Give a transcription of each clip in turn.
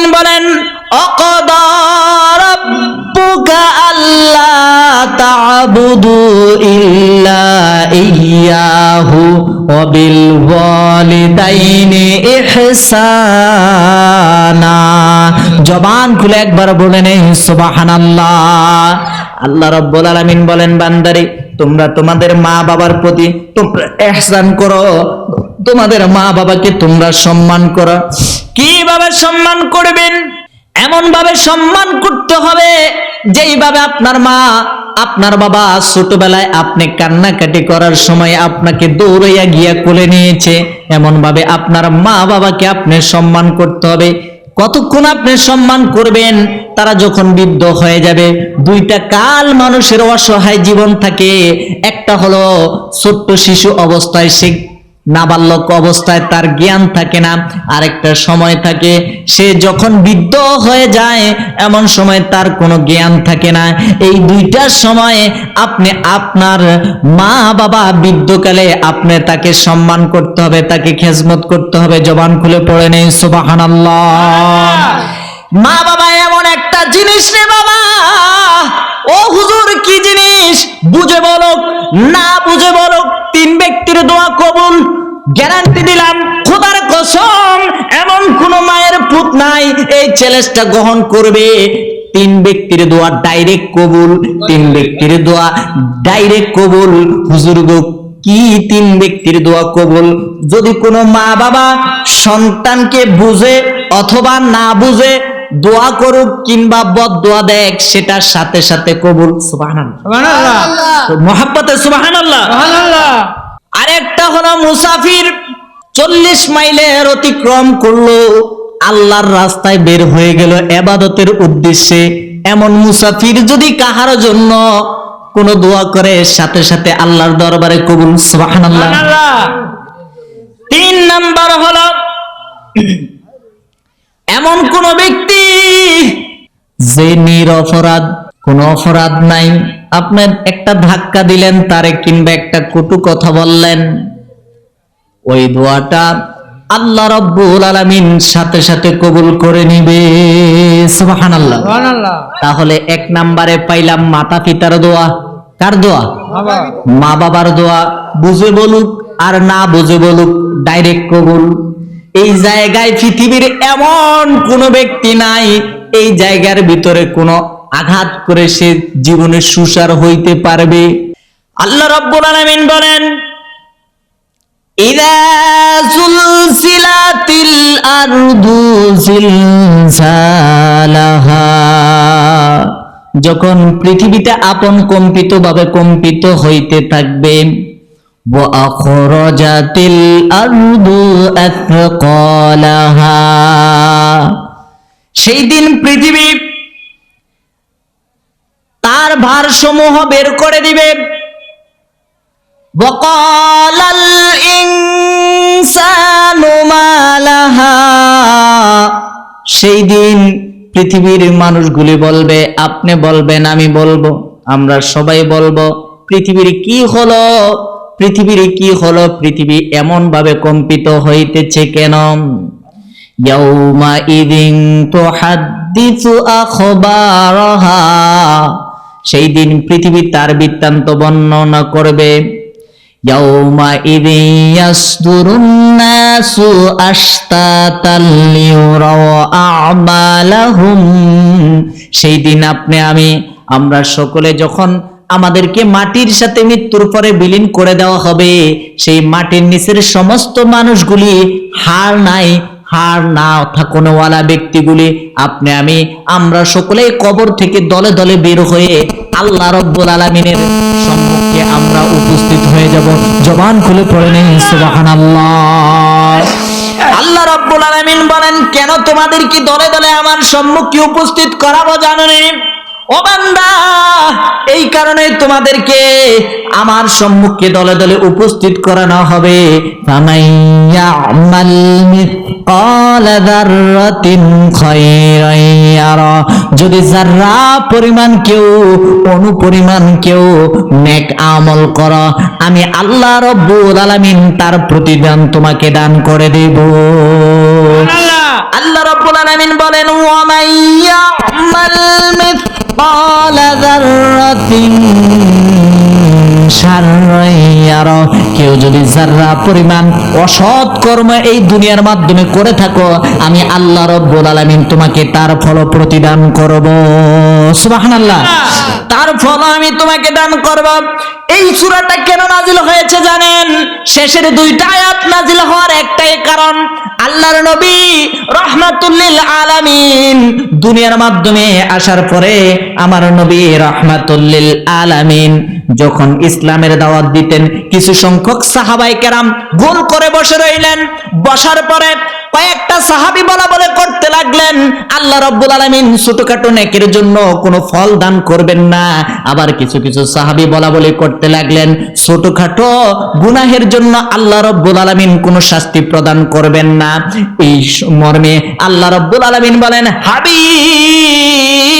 আলামিন বলেন জবান খুলে একবার বলে নেই সুবহানাল্লাহ। আল্লাহ রাব্বুল আলামিন বলেন, বান্দারে, তোমরা তোমাদের মা বাবার প্রতি তোমরা ইহসান করো। তোমাদের মা বাবাকে তোমরা সম্মান করো। কীভাবে সম্মান করবেন? এমন ভাবে সম্মান করতে হবে, যেইভাবে আপনার মা, আপনার বাবা ছোটবেলায় আপনি কান্নাকাটি করার সময় আপনাকে দৌড়াইয়া গিয়া কোলে নিয়েছে। এমন ভাবে আপনার মা বাবাকে আপনি সম্মান করতে হবে। কতক্ষণ আপনি সম্মান করবেন? তারা যখন বৃদ্ধ হয়ে যাবে, দুইটা কাল মানুষের অসহায় জীবন থাকে। একটা হলো ছোট্ট শিশু অবস্থায় সে নাবালক অবস্থায় তার জ্ঞান থাকে না। আরেকটা সময় থাকে, সে যখন বৃদ্ধ হয়ে যায়, এমন সময় তার কোনো জ্ঞান থাকে না। এই দুইটা সময়ে আপনি আপনার মা বাবা বৃদ্ধকালে আপনি তাকে সম্মান করতে হবে, তাকে খেজমত করতে হবে। জবান খুলে পড়ে নেই সুবহানাল্লাহ। মা বাবা এমন একটা জিনিস রে বাবা। ও হুজুর, কি জিনিস? বুঝে বলো না বুঝে বলো তিন দোয়া কবুল গ্যারান্টি দিলাম খোদার কসম এমন কোন মায়ের পুত নাই এই চ্যালেঞ্জটা গ্রহণ করবে। তিন ব্যক্তির দোয়া ডাইরেক্ট কবুল তিন ব্যক্তির দোয়া ডাইরেক্ট কবুল। হুজুর গো কি তিন ব্যক্তির দোয়া কবুল? যদি কোনো মা বাবা সন্তানকে বুঝে অথবা না বুঝে দোয়া করুক কিংবা বদ দোয়া দেখ সেটার সাথে সাথে কবুল। সুবহানাল্লাহ। মোহাব্বতে সুবহানাল্লাহ। আরেকটা হলো মুসাফির চল্লিশ মাইলের অতিক্রম করল, আল্লাহর রাস্তায় বের হয়ে গেল এবাদতের উদ্দেশ্যে। এমন মুসাফির যদি কাহার জন্য কোন দোয়া করে, সাথে সাথে আল্লাহর দরবারে কবুল তিন নাম্বার হলো, এমন কোন ব্যক্তি যে নিরপরাধ কোন অপরাধ নাই। আপনার একটা ধাক্কা দিলেন তারে কিংবা একটা কটু কথা বললেন। ওই দোয়াটা আল্লাহ রব্বুল আলামিন সাথে সাথে কবুল করে নিবে। সুবহানাল্লাহ। তাহলে এক নাম্বারে পাইলাম মাতা পিতার দোয়া। কার দোয়া? মা বাবার দোয়া। বুঝে বলুক আর না বুঝে বলুক ডাইরেক্ট কবুল। এই জায়গায় পৃথিবীর এমন কোন ব্যক্তি নাই এই জায়গার ভিতরে কোনো আঘাত করে সে জীবনে সুসার হইতে পারবে আল্লাহ রব্বুল আলামিন বলেন إذا زلزلت الأرض زلزالها যখন পৃথিবীতে আপন কম্পিত ভাবে কম্পিত হইতে থাকবে وأخرجت الأرض أثقالها সেই দিন পৃথিবী তার ভারসমূহ বের করে দিবে। বকলাল সেই দিন পৃথিবীর মানুষগুলি বলবে, আপনি বলবেন, আমি বলব, আমরা সবাই বলব, পৃথিবীর কি হলো? পৃথিবীর কি হলো? পৃথিবী এমন ভাবে কম্পিত হইতেছে কেন? ইয়াউমা ইদিন তো হাদ্দিসু আখবারহা। সেই দিন পৃথিবী তার বৃত্তান্ত বর্ণনা করবে। সেই দিন আপনি, আমি, আমরা সকলে যখন আমাদেরকে মাটির সাথে মৃত্যুর পরে বিলীন করে দেওয়া হবে, সেই মাটির নিচের সমস্ত মানুষগুলি হার নাই হার না থাকোনওয়ালা ব্যক্তিগুলি, আপনি, আমি, আমরা সকলেই কবর থেকে দলে দলে বের হয়ে আল্লাহ রব্বুল আলমিনের সম্মুখে আমরা উপস্থিত হয়ে যাব জবান খুলে পড়ে নেই আল্লাহ রব্বুল আলামিন বলেন, কেন তোমাদের কি দলে দলে আমার সম্মুখে উপস্থিত করাবো জানো? ও বান্দা এই কারণে তোমাদেরকে আমার সম্মুখে দলে দলে উপস্থিত করানো হবে। যদি যারা পরিমাণ কেউ অনুপরিমাণ কেউ নেক আমল কর আমি আল্লাহ রব্বুল আলামিন তার প্রতিদান তোমাকে দান করে দেব। আল্লাহ রব্বুল আলামিন বলেন ওয়া শাররান ইয়ারা কেউ যদি যাররা পরিমাণ অসৎ কর্ম এই দুনিয়ার মাধ্যমে করে থাকো, আমি আল্লাহ রব্বুল আলামিন তোমাকে তার ফল প্রতিদান করব। তার ফল আমি তোমাকে দান করব। এই সূরাটা কেন নাজিল হয়েছে জানেন? শেষের দুইটা আয়াত নাজিল হওয়ার আলামিন। দুনিয়ার মাধ্যমে আসার পরে আমার নবী রহমাতুল্লিল আলামিন যখন ইসলামের দাওয়াত দিতেন, কিছু সংখ্যক সাহাবাই কেরাম গোল করে বসে রইলেন। বসার পরে কয়েকটা সাহাবি বলা বলে করতে লাগলেন, আল্লাহ রব্বুল আলামিন ছোটখাটো নেকের জন্য কোনো ফল দান করবেন না। আবার কিছু কিছু সাহাবি বলা বলে করতে লাগলেন, ছোটখাটো গুনাহের জন্য আল্লাহ রব্বুল আলামিন কোনো শাস্তি প্রদান করবেন না। এই মর্মে আল্লাহ রব্বুল আলামিন বলেন, হাবিব!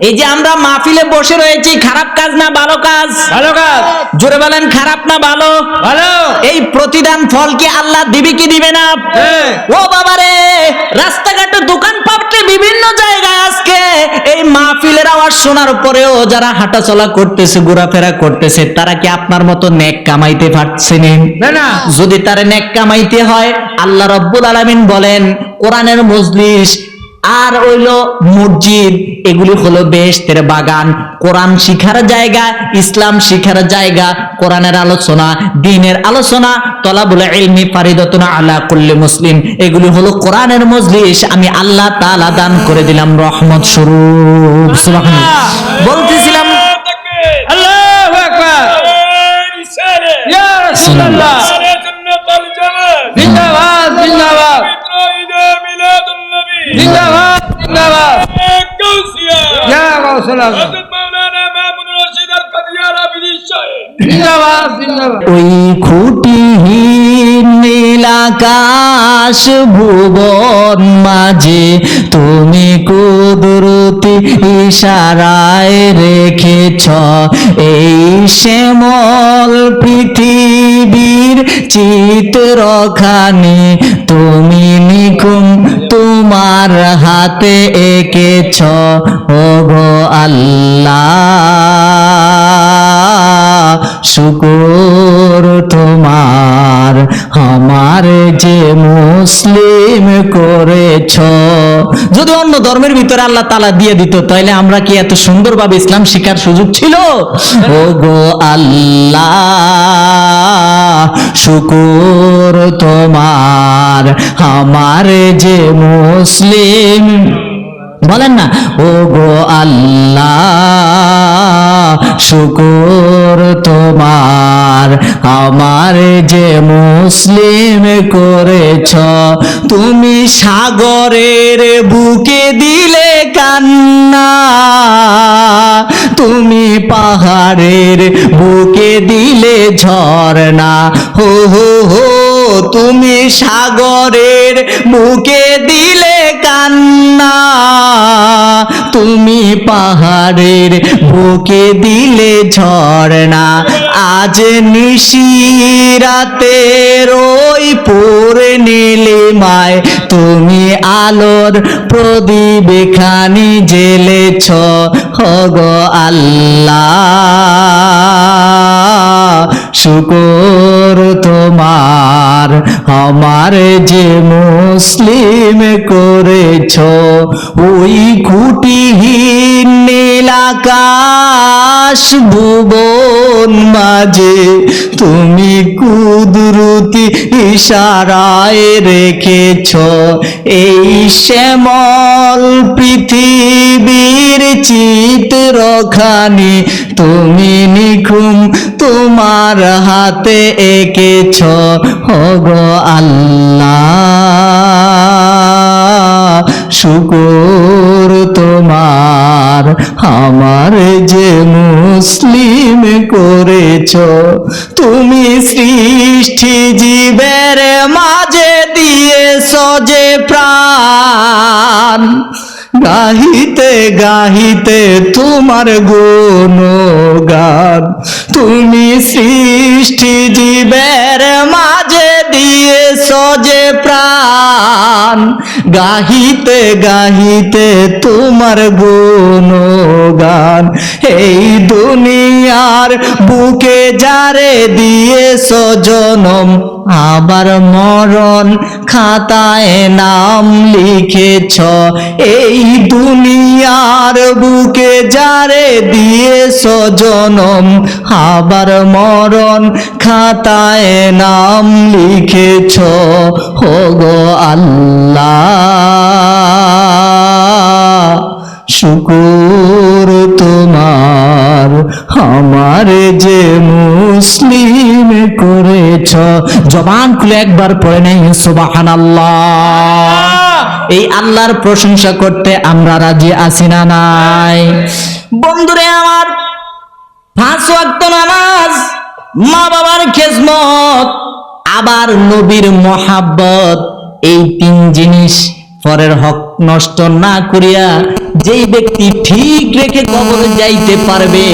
এই যে আমরা মাহফিলে বসে রয়েছি খারাপ কাজ না ভালো কাজ? ভালো কাজ। জোরে বলেন খারাপ না ভালো? ভালো। এই প্রতিদান ফল কি আল্লাহ দিবে কি দিবে না? হ্যাঁ। ও বাবারে রাস্তাঘাটে দোকান পাপড়ে বিভিন্ন জায়গায় আজকে এই মাহফিলের আওয়াজ শোনার পরেও যারা হাঁটাচলা করতেছে ঘোরাফেরা করতেছে তারা কি আপনার মতো নেক কামাইতে পারছে না। যদি তারা নেক কামাইতে হয় আল্লাহ রব্বুল আলামিন বলেন কোরআনের মজলিস আর হইল মসজিদ। এগুলি হলো বেহেশতের বাগান। কোরআন শিখার জায়গা ইসলাম শিখার জায়গা কোরআনের আলোচনা দিনের আলোচনা তলা বলে ইলমি ফারিদতুনা আলা কুল্লি মুসলিম। এগুলি হলো কোরআনের মজলিস। আমি আল্লাহ তাআলা দান করে দিলাম রহমত স্বরূপ। সুবহানাল্লাহ। বলতেছিলাম আল্লাহু আকবার। ইয়া রাসূলুল্লাহ। জিন্দাবাদ জিন্দাবাদ। জিন্দাবাদ জিন্দাবাদ। ওই খুঁটিহীন নীলাকাশ ভুবন মাঝে তুমি কুদরতি ইশারায় রেখেছ। এই শ্যামল পৃথিবীর চিত্রখানি তুমি নিকুম তোমার হাতে এঁকেছ ও গো আল্লাহ। শুকুর তোমার আমার যে মুসলিম করেছ। যদি অন্য ধর্মের ভিতরে আল্লাহ তালা দিয়ে দিত তাহলে আমরা কি এত সুন্দরভাবে ইসলাম শিখার সুযোগ ছিল? ও গো আল্লাহ, শুকুর তোমার, আমার যে মুসলিম। বলেন না ও গো আল্লাহ, শুকুর তোমার। আমার যে মুসলিম করেছ, তুমি সাগরের বুকে দিলে কান্না। তুমি পাহাড়ের বুকে দিলে ঝর্ণা। হো হো হো, তুমি সাগরের বুকে দিলে কান্না। তুমি পাহাড়ের বুকে দিলে ঝর্ণা। আজ নিশিরাতে ওই পরে নিলে মায়। তুমি আলোর প্রদীপ খানি জেলেছ হগ আল্লাহ। শুকর তোমার আমার যে মুসলিম করেছ, ওই খুঁটিহীন নীলাকাশ ভুবন মাঝে তুমি কুদরতি ইশারায় রেখেছ। এই শ্যামল পৃথিবীর চিত্রখানি তুমি নিখুম, তোমার হাতে এঁকেছ হগ আল্লাহ। শুকুর তোমার, আমার যে মুসলিম করেছ। তুমি সৃষ্টি জীবের মাঝে দিয়েছ যে প্রাণ। গাহিতে গাহিতে তোমার গুণগান। তুমি সৃষ্টি জীবের মাঝে দিয়েছ যে প্রাণ। গাহিতে গাহিতে তোমার গুণগান। এই দুনিয়ার বুকে যারে দিয়েছ জনম আবার মরণ খাতায় নাম লিখেছ। এই দুনিয়ার বুকে যারে দিয়েছ জনম, আবার মরণ খাতায় নাম লিখেছ। হো গো আল্লাহ, শুকুর তোমার করেছ জবান খুলে একবার পড়ে নেই। সুবাহান এই আল্লাহর প্রশংসা করতে আমরা রাজি আছি না নাই? বন্ধুরে আমার নামাজ মা বাবার খেজমত, আবার নবীর মহাব্বত, এই তিন জিনিস পরের হক নষ্ট না করিয়া যেই ব্যক্তি ঠিক রেখে কবরে যাইতে পারবে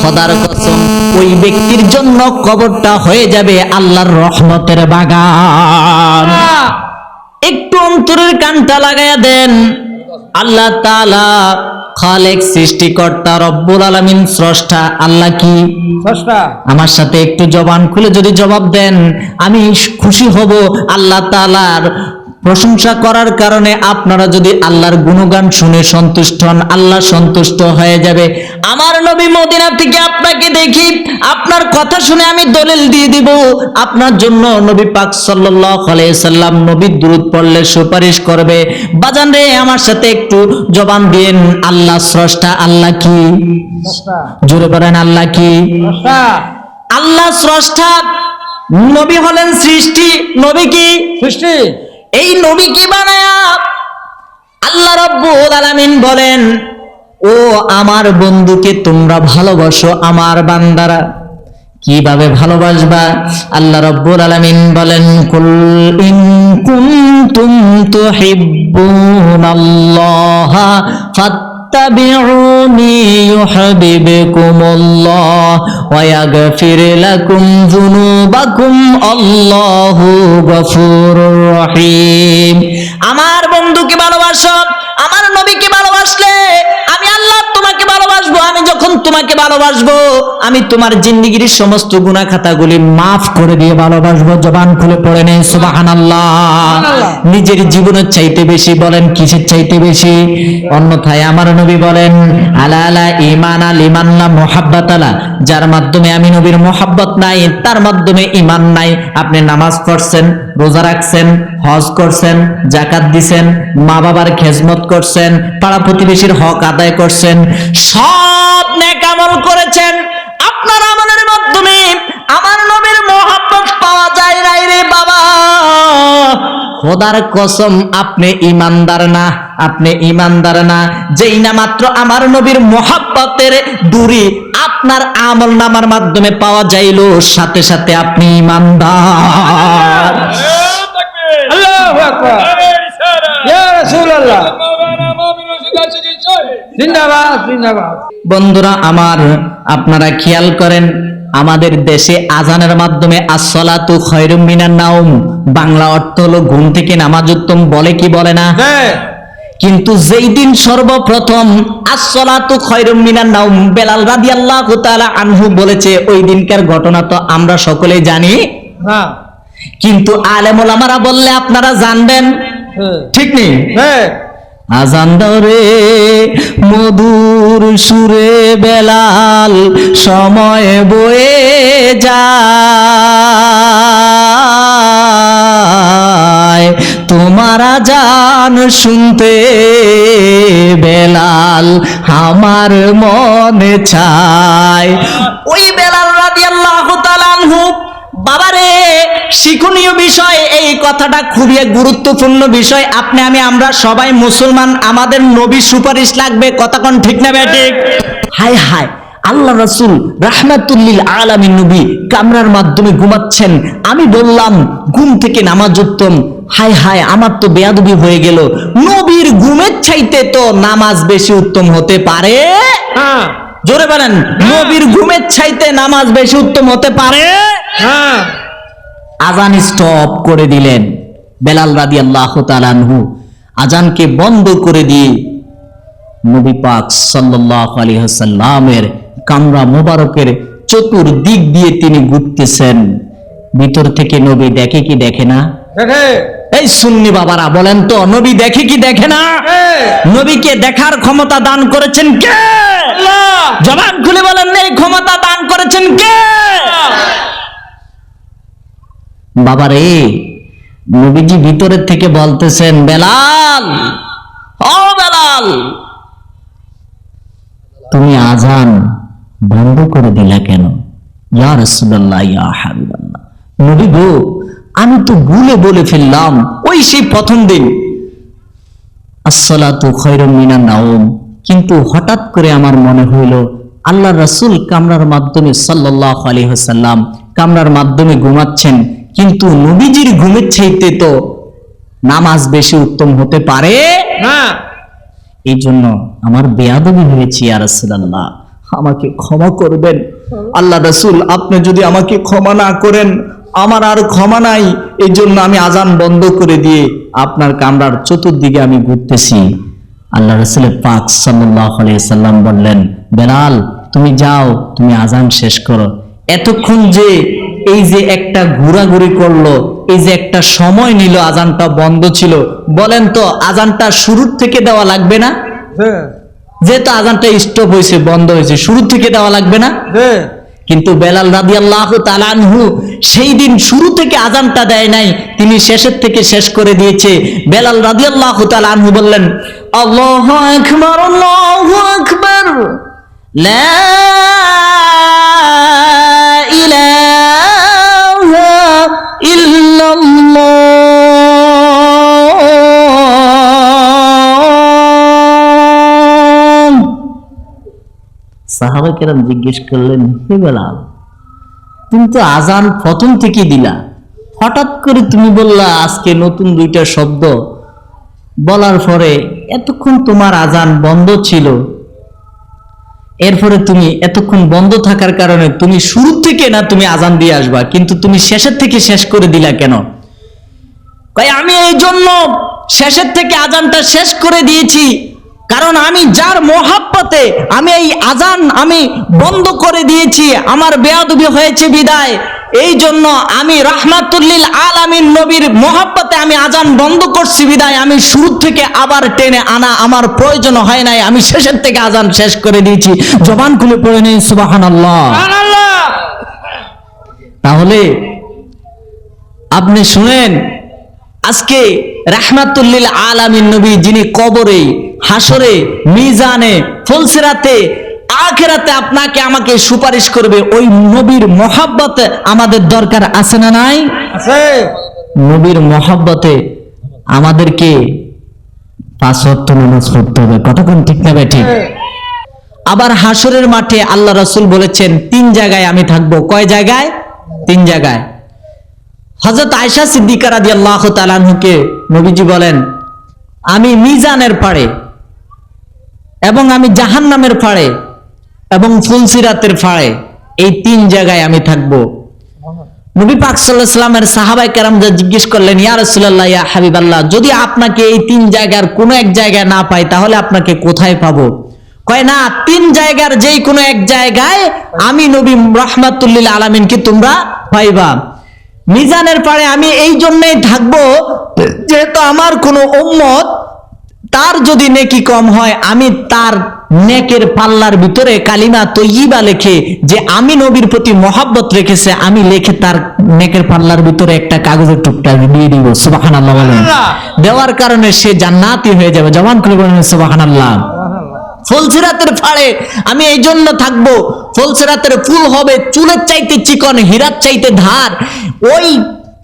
খোদার কসম ওই ব্যক্তির জন্য কবরটা হয়ে যাবে আল্লাহর রহমতের বাগান। একটু অন্তরের কানটা লাগাইয়া দেন। আল্লাহ তাআলা খালেক সৃষ্টিকর্তা রব্বুল আলামিন স্রষ্টা আল্লাহ কি? ষষ্ঠা আমার সাথে একটু জবান খুলে যদি জবাব দেন আমি খুশি হব। আল্লাহ তাআলার প্রশংসা করার কারণে আপনারা যদি আল্লাহর গুণগান শুনে সন্তুষ্ট হন আল্লাহ সন্তুষ্ট হয়ে যাবে। আমার নবী মদিনা থেকে আপনাকে দেখি আপনার কথা শুনে আমি দলিল দিয়ে দিব। আপনার জন্য নবী পাক সাল্লাল্লাহু আলাইহি সাল্লাম নবীর দুরূদ পড়লে সুপারিশ করবে। বাজান রে আমার সাথে একটু জবান দিন আল্লাহ স্রষ্টা আল্লাহ কি? জোরে বলেন আল্লাহ কি? আল্লাহ স্রষ্টা নবী হলেন সৃষ্টি নবী কি? সৃষ্টি। এই নবী কি বানায়া? আল্লাহ রব্বুল আলামিন বলেন, ও আমার বন্ধুকে তোমরা ভালোবাসো, আমার বান্দারা। কীভাবে ভালোবাসবা? আল্লাহ রব্বুল আলামিন বলেন, কুল ইন কুনতুম তুহিব্বুনাল্লাহ আমার বন্ধুকে ভালোবাসো আমার নবীকে ভালোবাসলে আমি আল্লাহ তোমাকে ভালোবাসবো আমি যখন তোমাকে ভালোবাসবো আমি তোমার জিন্দিগির সমস্ত গুনাহ খাতাগুলি মাফ করে দিয়ে ভালোবাসবো। জবান খুলে পড়ে নেই সুবহানাল্লাহ। নিজের জীবনের চাইতে বেশি বলেন কিসের চাইতে বেশি? অন্যথায় আমার নবী বলেন, আলা আলা ইমান আল ইমান্না মোহাব্বত আলা যার মাধ্যমে আমি নবীর মোহাব্বত নাই, তার মাধ্যমে ইমান নাই। আপনি নামাজ পড়ছেন, রোজা রাখছেন, হজ করছেন জাকাত দিছেন মা বাবার খেজমত করছেন, পাড়া প্রতিবেশীর হক আদায় করছেন, সব নেক আমল করেছেন। আপনার আমলের মাধ্যমে আমার নবীর মোহাব্বত খোদার কসম আপনি ইমানদার না আপনি ইমানদার না। যেই না মাত্র আমার নবীর মোহাব্বতের দূরি আপনার আমল নামার মাধ্যমে পাওয়া যাইলো সাথে সাথে আপনি ইমানদার। বন্ধুরা আমার আপনারা খেয়াল করেন আমাদের দেশে আজানের মাধ্যমে আসসালাতু খয়রুম মিনান নাউম বাংলা অর্থ হলো ঘুম থেকে নামাজ উত্তম বলে কি বলে না? কিন্তু যেই দিন সর্বপ্রথম আসসালাতু খয়রুম মিনান নাউম বেলাল রাদিয়াল্লাহু তাআলা আনহু বলেছে ওই দিনকার ঘটনা তো আমরা সকলেই জানি। হ্যাঁ। কিন্তু আলেম ওলামারা বললে আপনারা জানবেন। হ্যাঁ। ঠিক নেই? হ্যাঁ। আজান দরে মধুর সুরে বেলাল সময় বয়ে যায়। তোমার আজান শুনতে বেলাল আমার মনে চায়। ওই বেলাল রাদিয়াল্লাহু তাআলা বাবারে শিক্ষণীয় বিষয় এই কথাটা খুবই এক গুরুত্বপূর্ণ বিষয়। আপনি আমি আমরা সবাই মুসলমান আমাদের নবী সুপারিশ লাগবে কথা কোন ঠিক না ঠিক? হাই হাই আল্লাহ রাসূল রাহমাতুল্লিল আলামিন নবী কামরার মাধ্যমে ঘুমাচ্ছেন। আমি বললাম ঘুম থেকে নামাজ উত্তম। হাই হাই আমার তো বেয়াদবি হয়ে গেল। নবীর ঘুমের চাইতে তো নামাজ বেশি উত্তম হতে পারে। হ্যাঁ। জোরে বলেন নবীর ঘুমের চাইতে নামাজ বেশি উত্তম হতে পারে? হ্যাঁ। আজান স্টপ করে দিলেন। বেলাল রাদি আল্লাহ তালানহু আজানকে বন্ধ করে দিয়ে নবী পাক সাল্লাহ আলিহাসাল্লামের কামরা মোবারকের চতুর্দিক দিয়ে তিনি ঘুরতেছেন। ভিতর থেকে নবী দেখে কি দেখে না? এই সুন্নি বাবারা বলেন তো নবী দেখে কি দেখে না? নবীকে দেখার ক্ষমতা দান করেছেন কে? আল্লাহ জবান খুলে বলেন এই ক্ষমতা দান করেছেন কে বাবারে, নবীজি ভিতরের থেকে বলতেছেন, বেলাল, ও বেলাল, তুমি আজান বন্ধ করে দিলা কেন? নবী গো, আমি তো ভুলে বলে ফেললাম, ওই সেই প্রথম দিন। আসসালাতু খৈরুম মিনান নাওম। কিন্তু হঠাৎ করে আমার মনে হইল আল্লাহ রাসূল কামরার মাধ্যমে সাল্লাল্লাহু আলাইহি ওয়াসাল্লাম কামরার মাধ্যমে ঘুমাচ্ছেন। কিন্তু নবীজির ঘুমের চাইতে তো নামাজ বেশি উত্তম হতে পারে না। এই জন্য আমার বেয়াদবি হয়েছে রাসূলুল্লাহ। আমাকে ক্ষমা করবেন। আল্লাহ রাসূল, আপনি যদি আমাকে ক্ষমা না করেন, আমার আর ক্ষমা নাই। এই জন্য আমি আজান বন্ধ করে দিয়ে আপনার কামরার চতুর্দিকে আমি ঘুরতেছি। আল্লাহ রাসূলের পাক সাল্লাম বললেন, বেলাল, তুমি যাও, তুমি আজান শেষ করো। এতক্ষণ যে এই যে একটা ঘোরাঘুরি করল এই যে একটা সময় নিল আজানটা বন্ধ ছিল। বলেন তো আজানটা শুরুর থেকে দেওয়া লাগবে না? যেহেতু আজানটা স্টপ হয়েছে বন্ধ হয়েছে শুরু থেকে দেওয়া লাগবে না? কিন্তু বেলাল রাদি আল্লাহ তালানহু সেই দিন শুরু থেকে আজানটা দেয় নাই তিনি শেষের থেকে শেষ করে দিয়েছে। বেলাল রাদি আল্লাহ তালানহু বললেন আল্লাহ আকবর আল্লাহ আকবর লা সাহাবা কেরাম জিজ্ঞেস করলেন, হে বেলাল, তুমি তো আজান প্রথম থেকে দিলা। হঠাৎ করে তুমি বললা, আজকে নতুন দুইটা শব্দ। বলার পরে এতক্ষণ তোমার আজান বন্ধ ছিল। এরপরে তুমি এতক্ষণ বন্ধ থাকার কারণে তুমি শুরু থেকে না তুমি আজান দিয়ে আসবা, কিন্তু তুমি শেষের থেকে শেষ করে দিলা কেন? কয়, আমি এই জন্য শেষের থেকে আজানটা শেষ করে দিয়েছি, কারণ আমি যার মহাব্বতে আমি এই আজান আমি বন্ধ করে দিয়েছি, আমার বেয়াদুবি হয়েছে বিদায়। এই জন্য আমি রাহমাতুল্লিল আলামিন নবীর মহাব্বতে আমি আজান বন্ধ করছি বিদায়। আমি শুরু থেকে আবার টেনে আনা আমার প্রয়োজন হয় নাই। আমি শেষের থেকে আজান শেষ করে দিয়েছি। জবান খুলে পড়ে নেই সুবাহান আল্লাহ আল্লাহ তাহলে আপনি শুনেন আজকে রাহমাতুল্লিল আলামিন নবী যিনি কবরে হাসরে মিজানে ফলসিরাতে আখেরাতে আপনাকে আমাকে সুপারিশ করবে ওই নবীর মহাব্বতে আমাদের দরকার আছে না নাই? আছে। নবীর মহাব্বতে আমাদেরকে পাঁচ ওয়াক্ত নামাজ পড়তে হবে। কতক্ষণ ঠিক না ঠিক? আবার হাসরের মাঠে আল্লাহ রসুল বলেছেন তিন জায়গায় আমি থাকব। কয় জায়গায়? তিন জায়গায়। হজরত আয়সা সিদ্দিকা রাদি আল্লাহ তালানহুকে নবীজি বলেন আমি মিজানের পাড়ে এবং আমি জাহান্নামের পাড়ে এবং ফুলসিরাতের পাড়ে এই তিন জায়গায় আমি থাকব। নবী পাক সাল্লামের সাহাবাই কেরাম যা জিজ্ঞেস করলেন, ইয়া রাসূলুল্লাহ, ইয়া হাবিবাল্লাহ, যদি আপনাকে এই তিন জায়গার কোনো এক জায়গায় না পাই, তাহলে আপনাকে কোথায় পাবো? কয়, না, তিন জায়গার যেই কোনো এক জায়গায় আমি নবী রহমাতুল্লিল আলামিনকে তোমরা পাইবা। মিজানের পারে আমি এই জন্যই থাকব, যেহেতু আমার কোনো উম্মত তার যদি নেকি কম হয় আমি তার নেকের পাল্লার ভিতরে কালিমা তৈবা লেখে যে আমি নবীর প্রতি মহাব্বত রেখেছে আমি লেখে তার নেকের পাল্লার ভিতরে একটা কাগজের টুকটা দিয়ে দিব। সুবাহান আল্লাহ দেওয়ার কারণে সে জান্নাতি হয়ে যাবে। জবান খুলে বলেন সুবাহান আল্লাহ ফুলসিরাতের ফাড়ে আমি এই জন্য থাকব। ফুলসিরাতের ফুল হবে চুলের চাইতে চিকন হীরার চাইতে ধার। ওই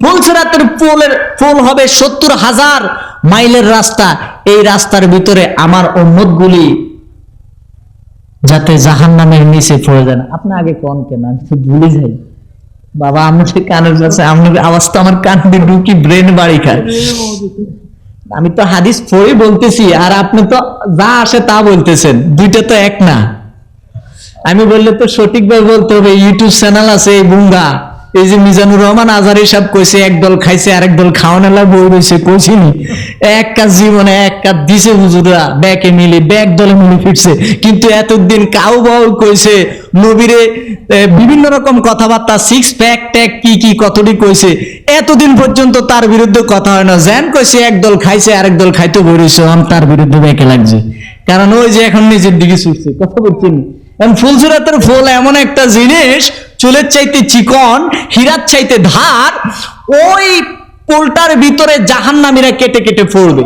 ফুলসরাতের ফুলের ফুল হবে সত্তর হাজার মাইলের রাস্তা, এই রাস্তার ভিতরে আমার উম্মতগুলি যাতে জাহান নামের নিচে পড়ে যান আপনি আগে কোন কেন? ভুলে যাই। বাবা আমার কানের কাছে আপনার আওয়াজ তো আমার কান দিয়ে ঢুকি ব্রেন বাড়ি খায়। আমি তো হাদিস পড়ে বলতেছি, আর আপনি তো যা আসে তা বলতেছেন। দুইটা তো এক না। আমি বললে তো সঠিকভাবে বলতে হবে, ইউটিউব চ্যানেল আছে এই বুঙ্গা এই যে মিজানুর রহমান আজারি সাহেব কইছে, এক দল খাইছে, আরেক দল খাওয়ানেলা বই রয়েছে, কইছিনি। এক কাজ জীবনে এক কাজ দিছে হুজুরা ব্যাকে মিলে, ব্যাক দলে মিলে ফিরছে। কিন্তু এতদিন কাউ বাউ কইছে, নবীরে বিভিন্ন রকম কথাবার্তা সিক্স প্যাক ট্যাক কি কি, কতটি কইছে। এতদিন পর্যন্ত তার বিরুদ্ধে কথা হয় না। জ্যান কইছে, এক দল খাইছে, আরেক দল খাইতে বই রয়েছে তার বিরুদ্ধে ব্যাকে লাগছে। কারণ ওই যে এখন নিজের দিকে ছুটছে, কথা বলছেন এখন ফুলসুরাতের ফুল এমন একটা জিনিস, চুলের চাইতে চিকন, হীরার চাইতে ধার, ওই পোলটার ভিতরে জাহান্নামীরা কেটে কেটে পড়বে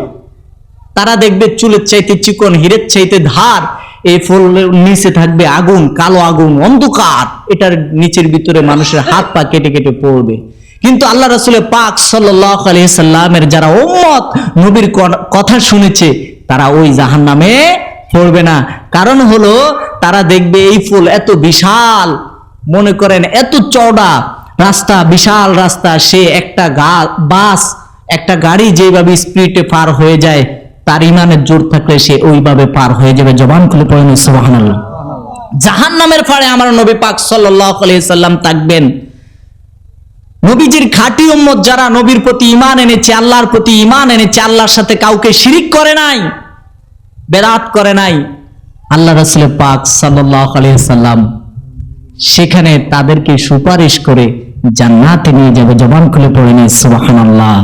তারা দেখবে চুলের চাইতে চিকন, হীরের চাইতে ধার, এই ফুলের নিচে থাকবে আগুন, কালো আগুন, অন্ধকার। এটার নিচের ভিতরে মানুষের হাত পা কেটে কেটে পড়বে। কিন্তু আল্লাহ রসুলের পাক সাল্লাহ সাল্লামের যারা উম্মত, নবীর কথা শুনেছে, তারা ওই জাহান নামে পড়বে না। কারণ হলো, তারা দেখবে এই ফুল এত বিশাল। মনে করেন এত চওড়া। রাস্তা, বিশাল রাস্তা। সে একটা বাস, একটা গাড়ি যেভাবে স্পিডে পার হয়ে যায়, তার ইমানের জোর থাকলে সে ওইভাবে পার হয়ে যাবে। জবান খুলে পড়েন সুবহানাল্লাহ। জাহান নামের ফাড়ে আমার নবী পাক সাল্লাম থাকবেন। নবীজির খাঁটি উম্মত যারা নবীর প্রতি ইমান এনেছে, আল্লাহর প্রতি ইমান এনেছে, আল্লাহর সাথে কাউকে শিরিক করে নাই। বেরাত করে নাই। আল্লাহ রসুল পাক সাল্লাম সেখানে তাদেরকে সুপারিশ করে জান্নাতে নিয়ে যাবে, জবান খুলে পড়ে সুবহানাল্লাহ।